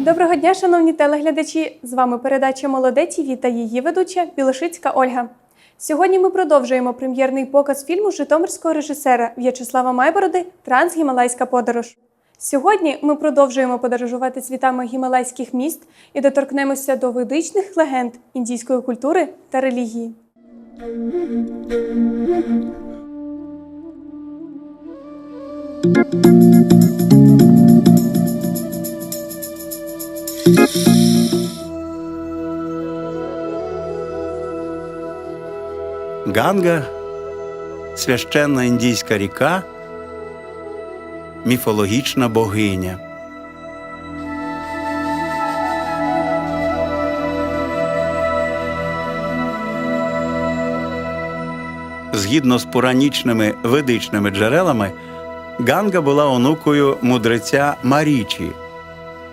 Доброго дня, шановні телеглядачі! З вами передача Молоде ТІВІ та її ведуча Білошицька Ольга. Сьогодні ми продовжуємо прем'єрний показ фільму житомирського режисера В'ячеслава Майбороди Трансгімалайська подорож. Сьогодні ми продовжуємо подорожувати світами гімалайських міст і доторкнемося до ведичних легенд індійської культури та релігії. Ганга священна індійська ріка, міфологічна богиня. Згідно з пуранічними ведичними джерелами, Ганга була онукою мудреця Марічі.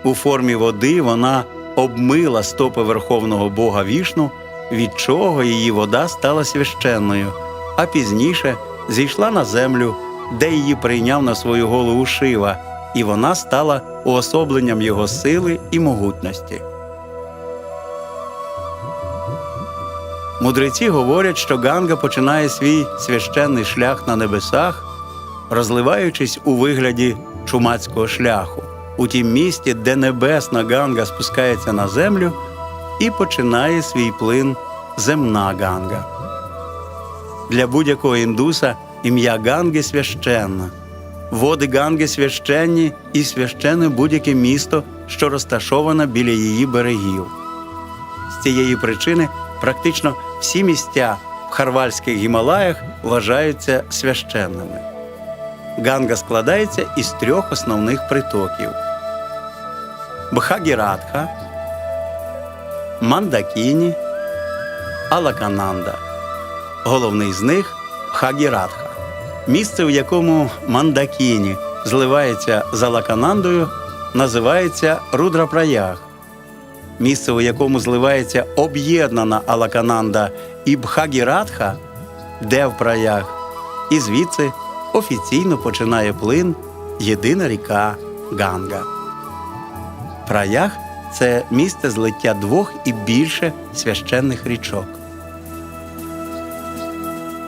У формі води вона обмила стопи верховного бога Вішну, від чого її вода стала священною, а пізніше зійшла на землю, де її прийняв на свою голову Шива, і вона стала уособленням його сили і могутності. Мудреці говорять, що Ганга починає свій священний шлях на небесах, розливаючись у вигляді чумацького шляху, у тім місті, де небесна Ганга спускається на землю і починає свій плин земна Ганга. Для будь-якого індуса ім'я Ганги священне. Води Ганги священні і священне будь-яке місто, що розташоване біля її берегів. З цієї причини практично всі місця в Харвальських Гімалаях вважаються священними. Ганга складається із трьох основних притоків: Бхагіратха, Мандакіні, Алакананда. Головний з них Бхагіратха. Місце, в якому Мандакіні зливається з Алаканандою, називається Рудрапраях. Місце, у якому зливається об'єднана Алакананда і Бхагіратха, де в праях, і звідси офіційно починає плин єдина ріка Ганга. Праях це місце злиття двох і більше священних річок.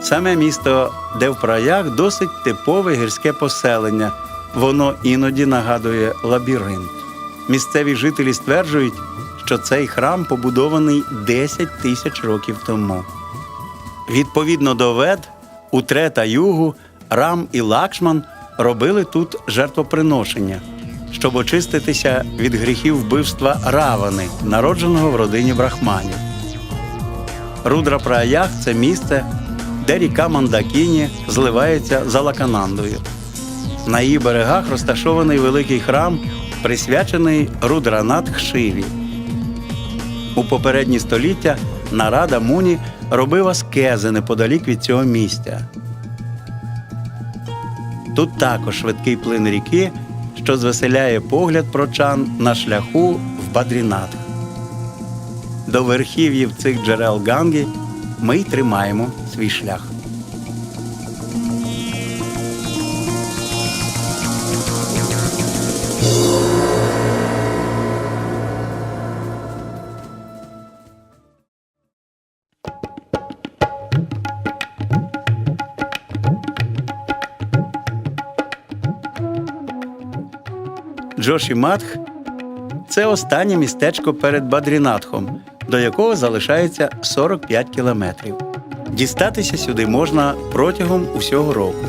Саме місто Девпраях досить типове гірське поселення. Воно іноді нагадує лабіринт. Місцеві жителі стверджують, що цей храм побудований 10 тисяч років тому. Відповідно до вед, у Тре та Югу Рам і Лакшман робили тут жертвоприношення, щоб очиститися від гріхів вбивства Равани, народженого в родині брахманів. Рудра Праях це місце, де ріка Мандакіні зливається з Алаканандою. На її берегах розташований великий храм, присвячений Рудранат Шиві. У попередні століття Нарада Муні робив аскези неподалік від цього місця. Тут також швидкий плин ріки, що звеселяє погляд прочан на шляху в Бадрінат. До верхів'їв цих джерел Ганги ми й тримаємо свій шлях. Джошіматх це останнє містечко перед Бадрінатхом, до якого залишається 45 кілометрів. Дістатися сюди можна протягом усього року.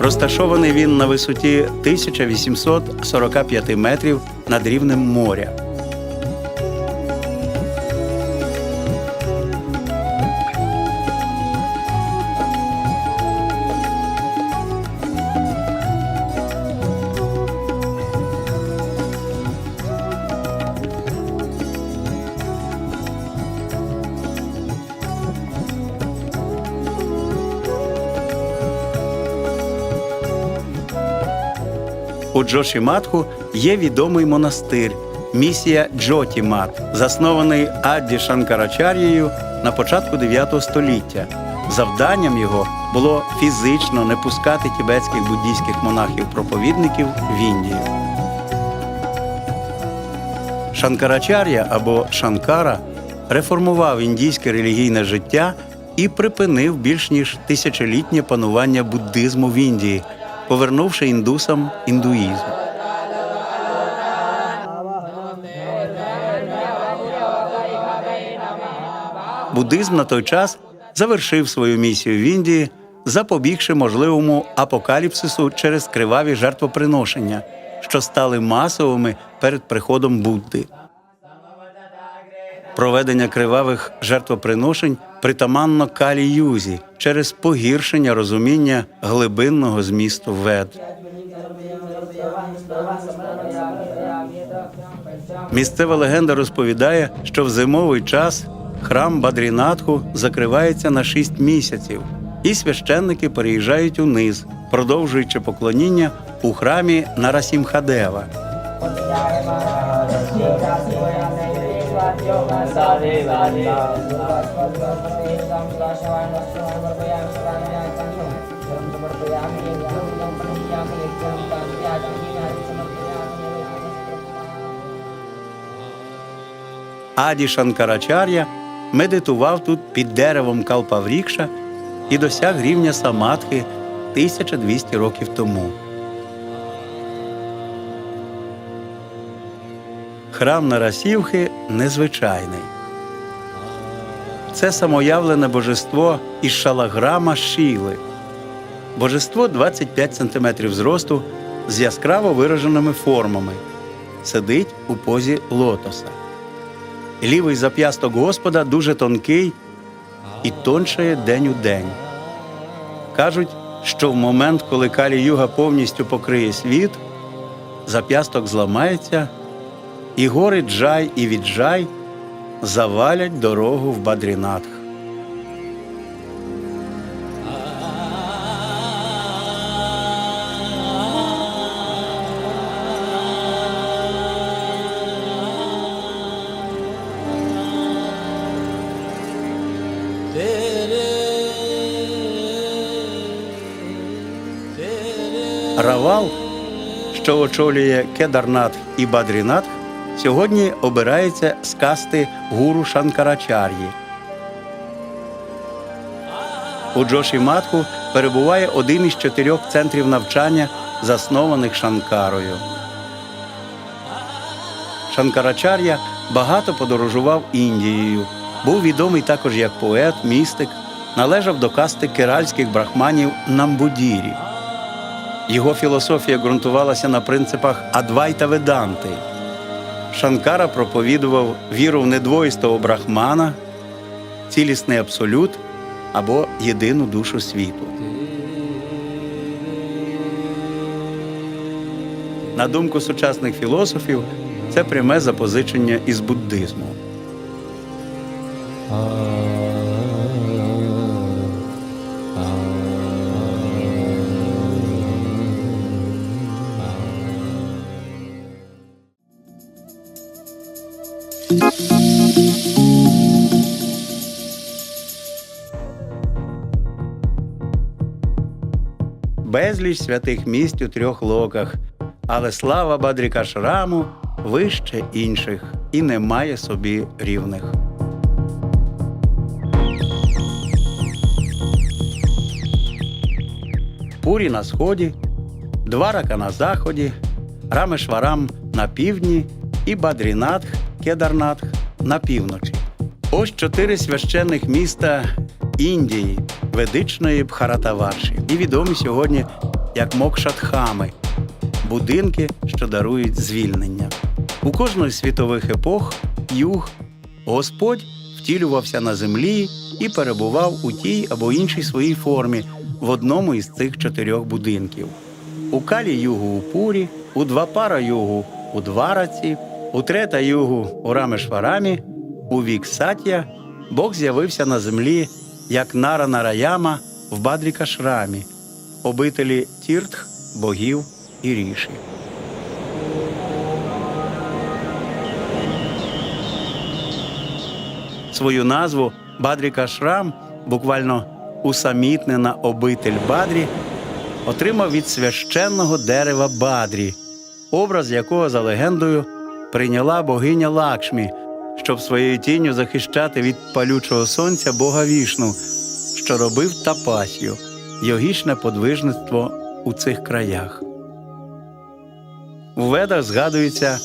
Розташований він на висоті 1845 метрів над рівнем моря. У Джошіматху є відомий монастир місія Джотімат, заснований Адді Шанкарачарією на початку 9 століття. Завданням його було фізично не пускати тібетських буддійських монахів-проповідників в Індію. Шанкарачар'я або Шанкара реформував індійське релігійне життя і припинив більш ніж тисячолітнє панування буддизму в Індії, повернувши індусам індуїзм. Буддизм на той час завершив свою місію в Індії, запобігши можливому апокаліпсису через криваві жертвоприношення, що стали масовими перед приходом Будди. Проведення кривавих жертвоприношень притаманно калі юзі через погіршення розуміння глибинного змісту вед. Місцева легенда розповідає, що в зимовий час храм Бадрінатху закривається на шість місяців, і священники переїжджають униз, продовжуючи поклоніння у храмі Нарасімхадева. Аді Шанкарачар'я медитував тут під деревом Калпаврікша і досяг рівня самадхи 1200 років тому. Храм Нарасівхи незвичайний. Це самоявлене божество із шалаграма Шіли. Божество 25 см зросту з яскраво вираженими формами. Сидить у позі лотоса. Лівий зап'ясток Господа дуже тонкий і тоншає день у день. Кажуть, що в момент, коли Калі Юга повністю покриє світ, зап'ясток зламається, і гори Джай і Віджай завалять дорогу в Бадрінатх. Равал, що очолює Кедарнатх і Бадрінатх, сьогодні обирається з касти гуру Шанкарачар'ї. У Джоші Матху перебуває один із чотирьох центрів навчання, заснованих Шанкарою. Шанкарачар'я багато подорожував Індією, був відомий також як поет, містик, належав до касти керальських брахманів Намбудірі. Його філософія ґрунтувалася на принципах Адвайта Веданти. Шанкара проповідував віру в недвоїстого брахмана, цілісний абсолют або єдину душу світу. На думку сучасних філософів, це пряме запозичення із буддизму. Безліч святих місць у трьох локах, але слава Бадріка Шраму вище інших і не має собі рівних. Пурі на сході, Дварака на заході, Рамешварам на півдні і Бадрінатх, Кедарнатх на півночі. Ось чотири священних міста Індії, ведичної Бхаратаварші, і відомі сьогодні як Мокшатхами будинки, що дарують звільнення. У кожної з світових епох юг Господь втілювався на землі і перебував у тій або іншій своїй формі в одному із цих чотирьох будинків. У калі югу у Пурі, у Двапара югу у Двараці, у Трета югу у Рамешварамі, у Віксатія Бог з'явився на землі як Нара Нараяма в Бадрікашрамі, обителі Тіртх, богів і ріші. Свою назву Бадрікашрам, буквально усамітнена обитель Бадрі, отримав від священного дерева Бадрі, образ якого за легендою прийняла богиня Лакшмі, щоб своєю тінню захищати від палючого сонця Бога Вішну, що робив тапасію, йогічне подвижництво у цих краях. У ведах згадується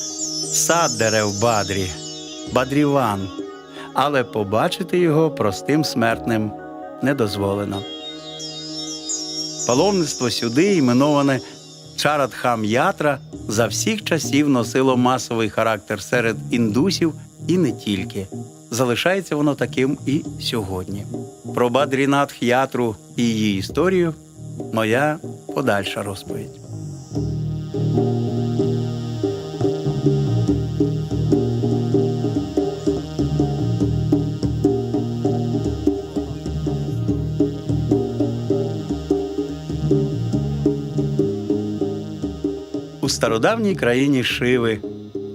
сад дерев Бадрі, Бадріван, але побачити його простим смертним не дозволено. Паломництво сюди, іменоване Чарадхам Ятра, за всіх часів носило масовий характер серед індусів і не тільки. Залишається воно таким і сьогодні. Про Бадрінатх Ятру і її історію моя подальша розповідь. У стародавній країні Шиви,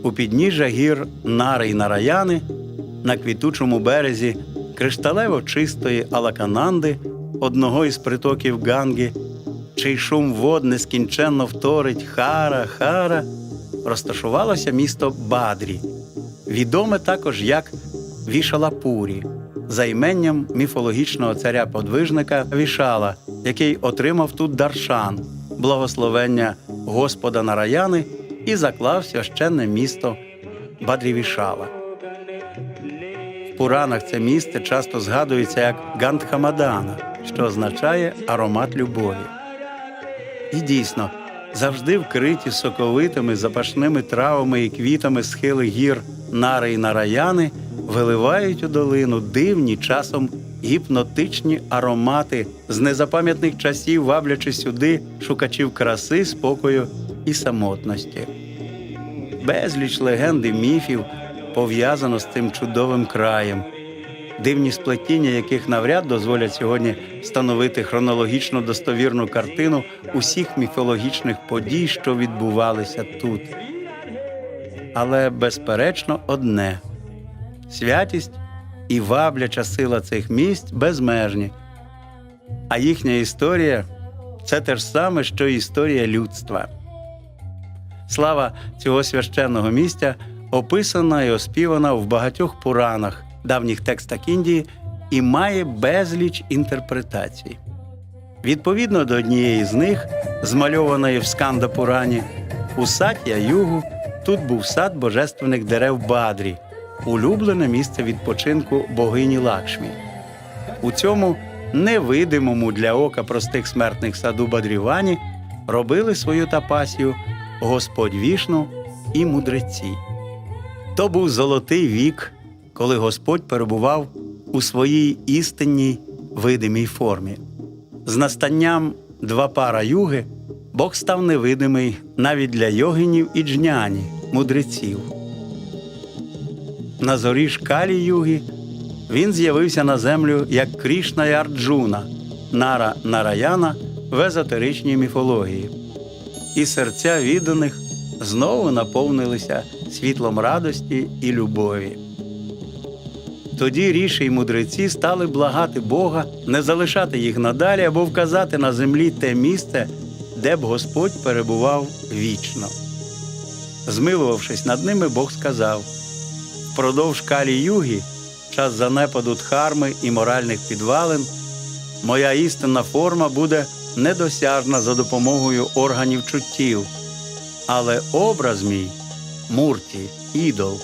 у підніжжя гір Нари й Нараяни, на квітучому березі кришталево чистої Алакананди, одного із притоків Ганги, чий шум вод нескінченно вторить Хара, Хара, розташувалося місто Бадрі, відоме також як Вішалапурі, за іменням міфологічного царя-подвижника Вішала, який отримав тут Даршан, благословення Господа Нараяни і заклав священне місто Бадрівішала. В Пуранах це місце часто згадується як Гандхамадана, що означає аромат любові. І дійсно, завжди вкриті соковитими запашними травами і квітами схили гір Нари і Нараяни виливають у долину дивні часом гіпнотичні аромати з незапам'ятних часів, ваблячи сюди шукачів краси, спокою і самотності. Безліч легенд і міфів пов'язано з цим чудовим краєм, дивні сплетіння яких навряд дозволять сьогодні встановити хронологічно достовірну картину усіх міфологічних подій, що відбувалися тут. Але безперечно одне святість і вабляча сила цих місць безмежні, а їхня історія це те ж саме, що історія людства. Слава цього священного місця описана і оспівана в багатьох пуранах, давніх текстах Індії, і має безліч інтерпретацій. Відповідно до однієї з них, змальованої в Сканда Пурані, у Сатя Югу тут був сад божественних дерев Бадрі, улюблене місце відпочинку богині Лакшмі. У цьому невидимому для ока простих смертних саду Бадрівані робили свою тапасію Господь Вішну і мудреці. То був золотий вік, коли Господь перебував у своїй істинній видимій формі. З настанням два пара юги Бог став невидимий навіть для йогинів і джняні, мудреців. На зорі шкалі юги він з'явився на землю як Крішна і Арджуна, Нара Нараяна в езотеричній міфології. І серця відданих знову наповнилися світлом радості і любові. Тоді ріші й мудреці стали благати Бога не залишати їх надалі або вказати на землі те місце, де б Господь перебував вічно. Змилувавшись над ними, Бог сказав: впродовж калі юги, час занепаду дхарми і моральних підвалин, моя істинна форма буде недосяжна за допомогою органів чуттів, але образ мій, мурті, ідол,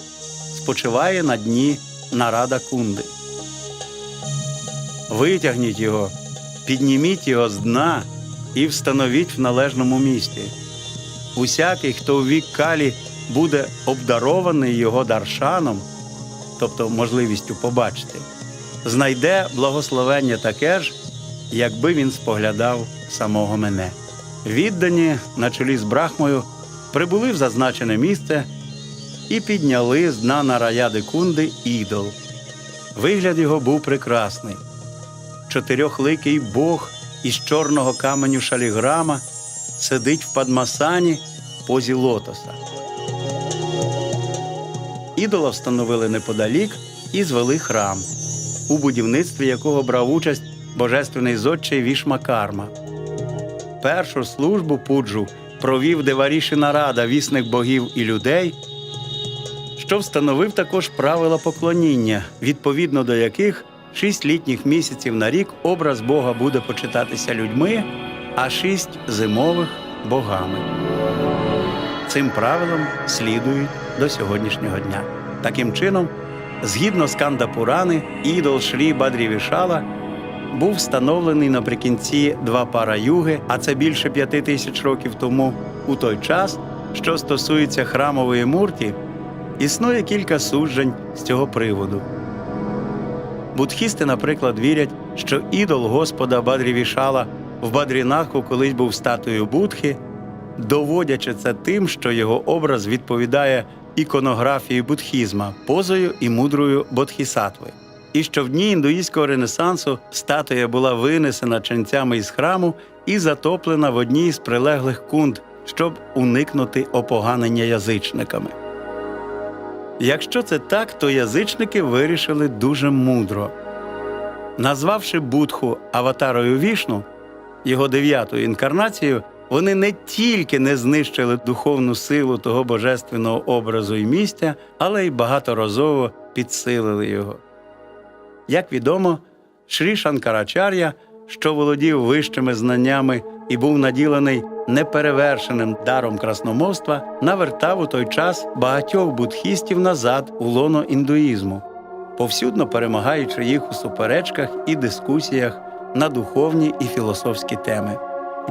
спочиває на дні нарада кунди. Витягніть його, підніміть його з дна і встановіть в належному місці. Усякий, хто у вік калі буде обдарований його даршаном, тобто можливістю побачити, знайде благословення таке ж, якби він споглядав самого мене. Віддані на чолі з Брахмою прибули в зазначене місце і підняли з дна нараяди кунди ідол. Вигляд його був прекрасний. Чотирьохликий Бог із чорного каменю шаліграма сидить в падмасані в позі лотоса. Ідола встановили неподалік і звели храм, у будівництві якого брав участь божественний зодчий Вішмакарма. Першу службу пуджу провів Деваріші Нарада, вісник богів і людей, що встановив також правила поклоніння, відповідно до яких шість літніх місяців на рік образ Бога буде почитатися людьми, а шість зимових богами. Цим правилам слідують до сьогоднішнього дня. Таким чином, згідно з Канда Пурани, ідол Шрі Бадрівішала був встановлений наприкінці два пара юги, а це більше п'яти тисяч років тому. У той час, що стосується храмової мурті, існує кілька суджень з цього приводу. Будхісти, наприклад, вірять, що ідол Господа Бадрівішала в Бадрінаху колись був статуєю Будхи, доводячи це тим, що його образ відповідає іконографії будхізма, позою і мудрою бодхісатви. І що в дні індуїзького ренесансу статуя була винесена ченцями із храму і затоплена в одній з прилеглих кунд, щоб уникнути опоганення язичниками. Якщо це так, то язичники вирішили дуже мудро. Назвавши Будху аватарою Вішну, його дев'ятою інкарнацією, вони не тільки не знищили духовну силу того божественного образу і місця, але й багаторазово підсилили його. Як відомо, Шрі Шанкарачар'я, що володів вищими знаннями і був наділений неперевершеним даром красномовства, навертав у той час багатьох будхістів назад у лоно індуїзму, повсюдно перемагаючи їх у суперечках і дискусіях на духовні і філософські теми.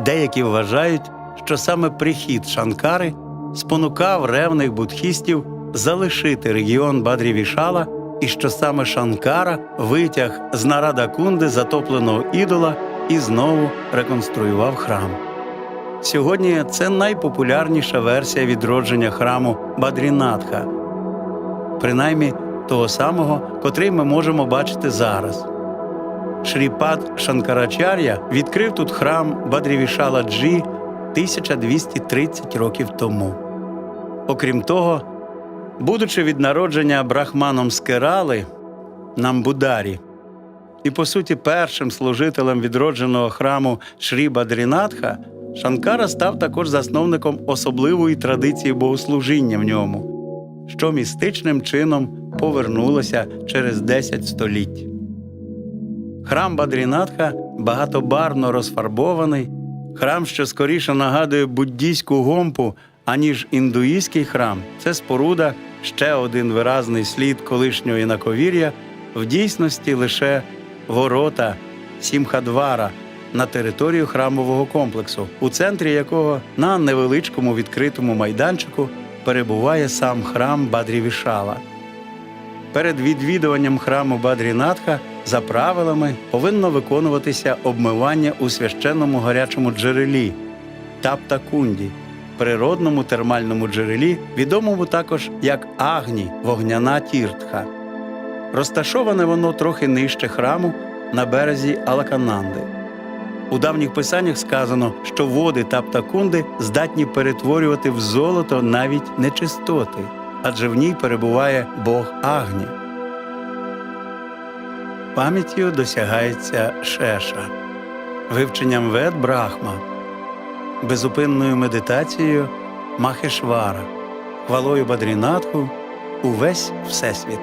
Деякі вважають, що саме прихід Шанкари спонукав ревних будхістів залишити регіон Бадрівішала і що саме Шанкара витяг з нарада кунди затопленого ідола і знову реконструював храм. Сьогодні це найпопулярніша версія відродження храму Бадрінатха, принаймні того самого, котрий ми можемо бачити зараз. Шріпад Шанкарачар'я відкрив тут храм Бадрівішала Джі 1230 років тому. Окрім того, будучи від народження брахманом з Керали, Намбударі, і по суті першим служителем відродженого храму Шрі Бадрінатха, Шанкара став також засновником особливої традиції богослужіння в ньому, що містичним чином повернулося через 10 століть. Храм Бадрінатха багатобарвно розфарбований, храм, що скоріше нагадує буддійську гомпу, аніж індуїзький храм. Це споруда, ще один виразний слід колишнього інаковір'я, в дійсності лише ворота Сімхадвара на територію храмового комплексу, у центрі якого на невеличкому відкритому майданчику перебуває сам храм Бадрівішала. Перед відвідуванням храму Бадрінатха за правилами повинно виконуватися обмивання у священному гарячому джерелі Таптакунді, природному термальному джерелі, відомому також як Агні вогняна тіртха. Розташоване воно трохи нижче храму на березі Алакананди. У давніх писаннях сказано, що води Таптакунди здатні перетворювати в золото навіть нечистоти, адже в ній перебуває Бог Агні. Пам'яттю досягається шеша, вивченням вед Брахма, безупинною медитацією Махешвара, хвалою Бадрінатху увесь Всесвіт.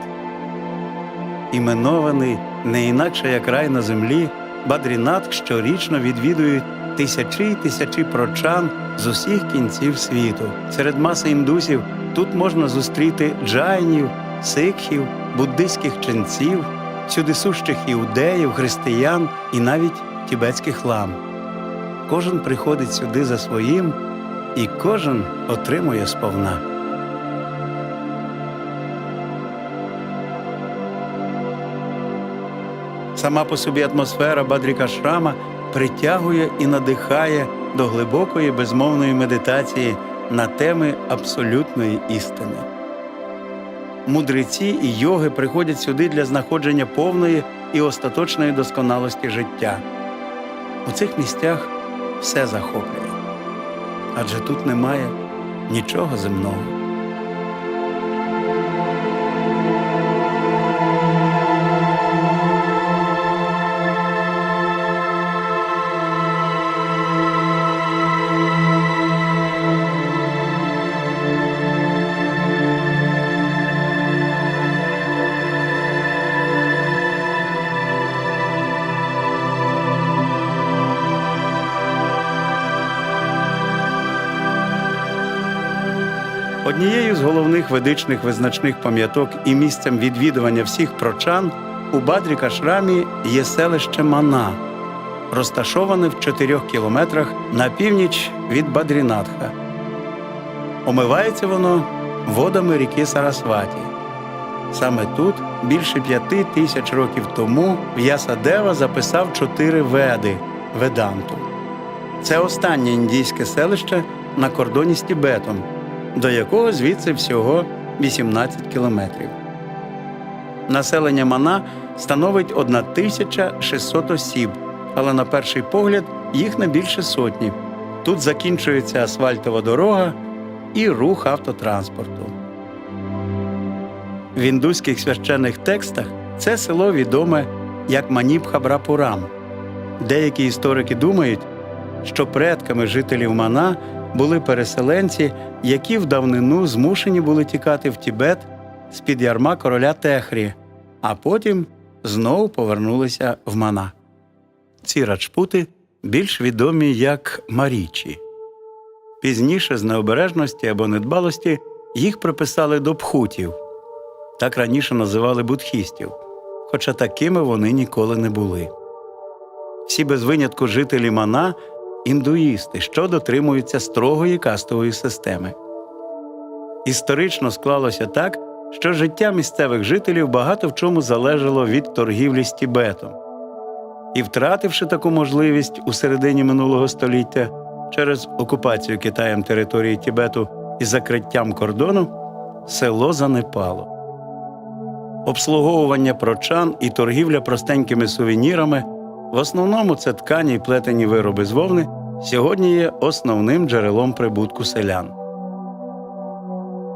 Іменований не інакше як рай на землі, Бадрінатх щорічно відвідують тисячі й тисячі прочан з усіх кінців світу. Серед маси індусів тут можна зустріти джайнів, сикхів, буддийських ченців, сюдисущих іудеїв, християн і навіть тібетських лам. Кожен приходить сюди за своїм, і кожен отримує сповна. Сама по собі атмосфера Бадрікашрама притягує і надихає до глибокої безмовної медитації на теми абсолютної істини. Мудреці і йоги приходять сюди для знаходження повної і остаточної досконалості життя. У цих місцях все захоплює, адже тут немає нічого земного. Однією з головних ведичних визначних пам'яток і місцем відвідування всіх прочан у Бадріка Шрамі є селище Мана, розташоване в 4 кілометрах на північ від Бадрінатха. Омивається воно водами ріки Сарасваті. Саме тут, більше п'яти тисяч років тому, В'ясадева записав чотири веди Веданту. Це останнє індійське селище на кордоні з Тібетом, до якого звідси всього 18 кілометрів. Населення Мана становить 1600 осіб, але на перший погляд їх не більше сотні. Тут закінчується асфальтова дорога і рух автотранспорту. В індуських священних текстах це село відоме як Манібхабрапурам. Деякі історики думають, що предками жителів Мана були переселенці, які в давнину змушені були тікати в Тібет з-під ярма короля Техрі, а потім знову повернулися в Мана. Ці раджпути більш відомі як Марічі. Пізніше з необережності або недбалості їх приписали до пхутів. Так раніше називали будхістів, хоча такими вони ніколи не були. Всі без винятку жителі Мана індуїсти, що дотримуються строгої кастової системи. Історично склалося так, що життя місцевих жителів багато в чому залежало від торгівлі з Тібетом. І втративши таку можливість у середині минулого століття через окупацію Китаєм території Тібету і закриттям кордону, село занепало. Обслуговування прочан і торгівля простенькими сувенірами, в основному це ткані й плетені вироби з вовни, сьогодні є основним джерелом прибутку селян.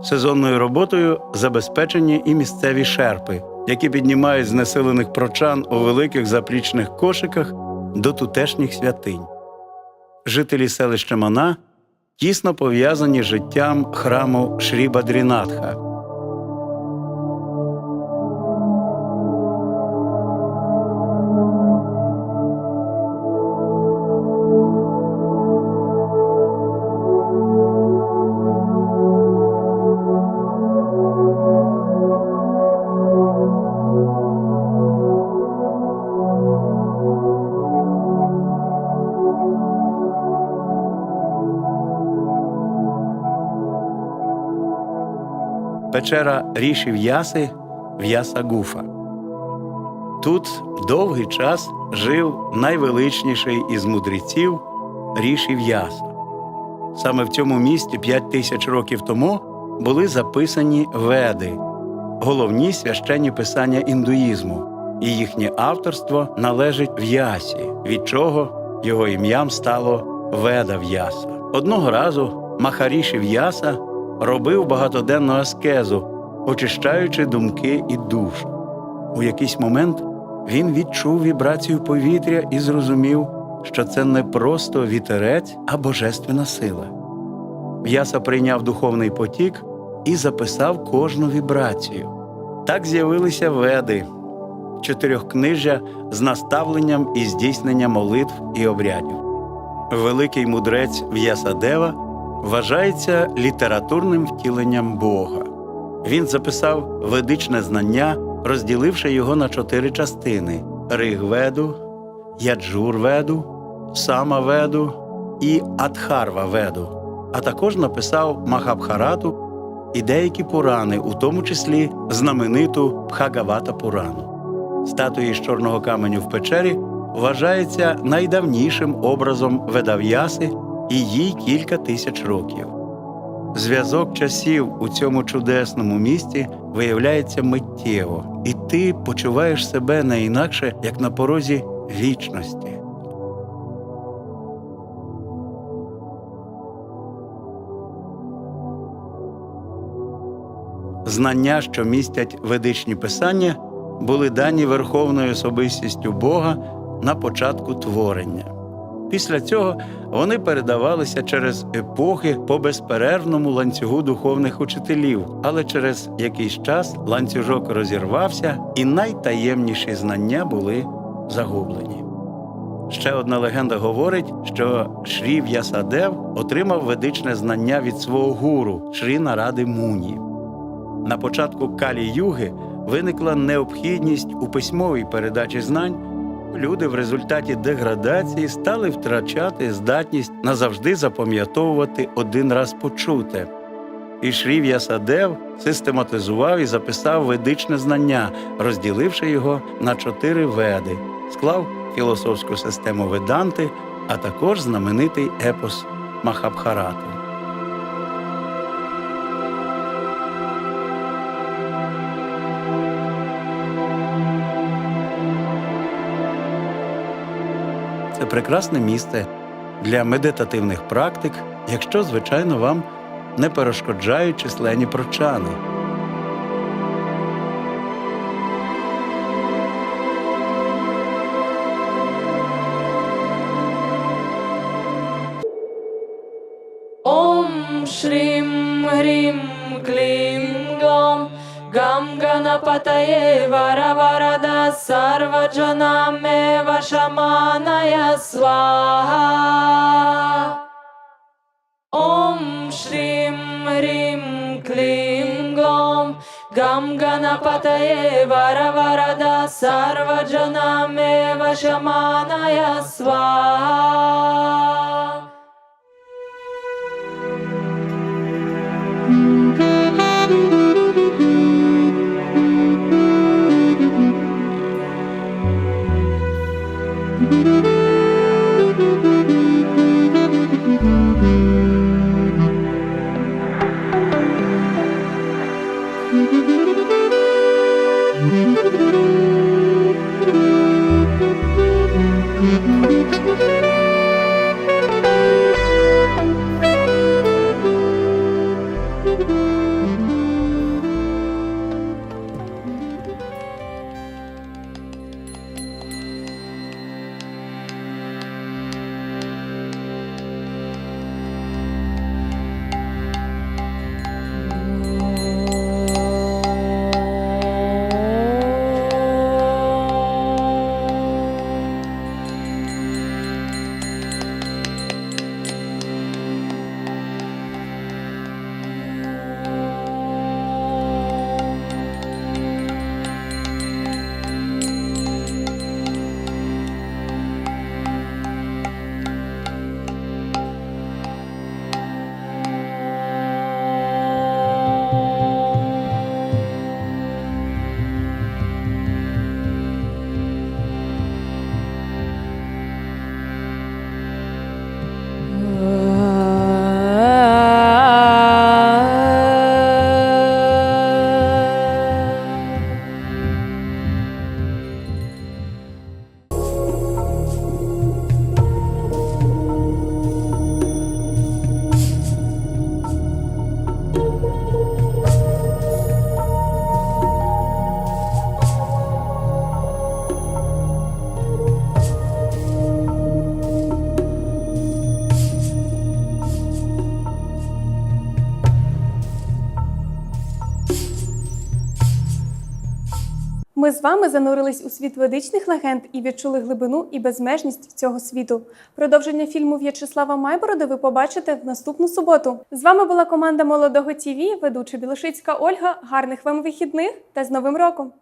Сезонною роботою забезпечені і місцеві шерпи, які піднімають знесилених прочан у великих заплічних кошиках до тутешніх святинь. Жителі селища Мана тісно пов'язані з життям храму Шрі Бадрінатха. Печера Ріші В'яси В'яса Гуфа. Тут довгий час жив найвеличніший із мудреців Ріші В'яса. Саме в цьому місті п'ять тисяч років тому були записані веди, головні священні писання індуїзму, і їхнє авторство належить В'ясі, від чого його ім'ям стало Веда В'яса. Одного разу Махаріші В'яса робив багатоденну аскезу, очищаючи думки і душу. У якийсь момент він відчув вібрацію повітря і зрозумів, що це не просто вітерець, а божественна сила. В'яса прийняв духовний потік і записав кожну вібрацію. Так з'явилися веди, чотирьохкнижжя з наставленням і здійсненням молитв і обрядів. Великий мудрець В'ясадева вважається літературним втіленням Бога. Він записав ведичне знання, розділивши його на чотири частини: Ригведу, Яджурведу, Самаведу і Адхарваведу, а також написав Махабхарату і деякі пурани, у тому числі знамениту Бхагавата Пурану. Статуї з чорного каменю в печері вважається найдавнішим образом Ведав'яси і їй кілька тисяч років. Зв'язок часів у цьому чудесному місті виявляється миттєво, і ти почуваєш себе не інакше, як на порозі вічності. Знання, що містять ведичні писання, були дані верховною особистістю Бога на початку творення. Після цього вони передавалися через епохи по безперервному ланцюгу духовних учителів, але через якийсь час ланцюжок розірвався, і найтаємніші знання були загублені. Ще одна легенда говорить, що Шрі В'ясадев отримав ведичне знання від свого гуру Шрі Наради Муні. На початку Калі-Юги виникла необхідність у письмовій передачі знань. Люди в результаті деградації стали втрачати здатність назавжди запам'ятовувати один раз почуте. І Шрі В'ясадев систематизував і записав ведичне знання, розділивши його на чотири веди, склав філософську систему Веданти, а також знаменитий епос Махабхарату. прекрасне місце для медитативних практик, якщо, звичайно, вам не перешкоджають численні прочани. Ом Шрім Грім Клім Гом Вара Вара सर्वजनामेव शमानय स्वाहा ॐ श्रीं ह्रीं क्लीं ग्लौं गं गणपतये वरवरद सर्वजनामेव शमानय स्वाहा з вами занурились у світ ведичних легенд і відчули глибину і безмежність цього світу. Продовження фільму В'ячеслава Майборода ви побачите в наступну суботу. З вами була команда Молодого ТІВІ, ведуча Білошицька Ольга. Гарних вам вихідних та з Новим роком!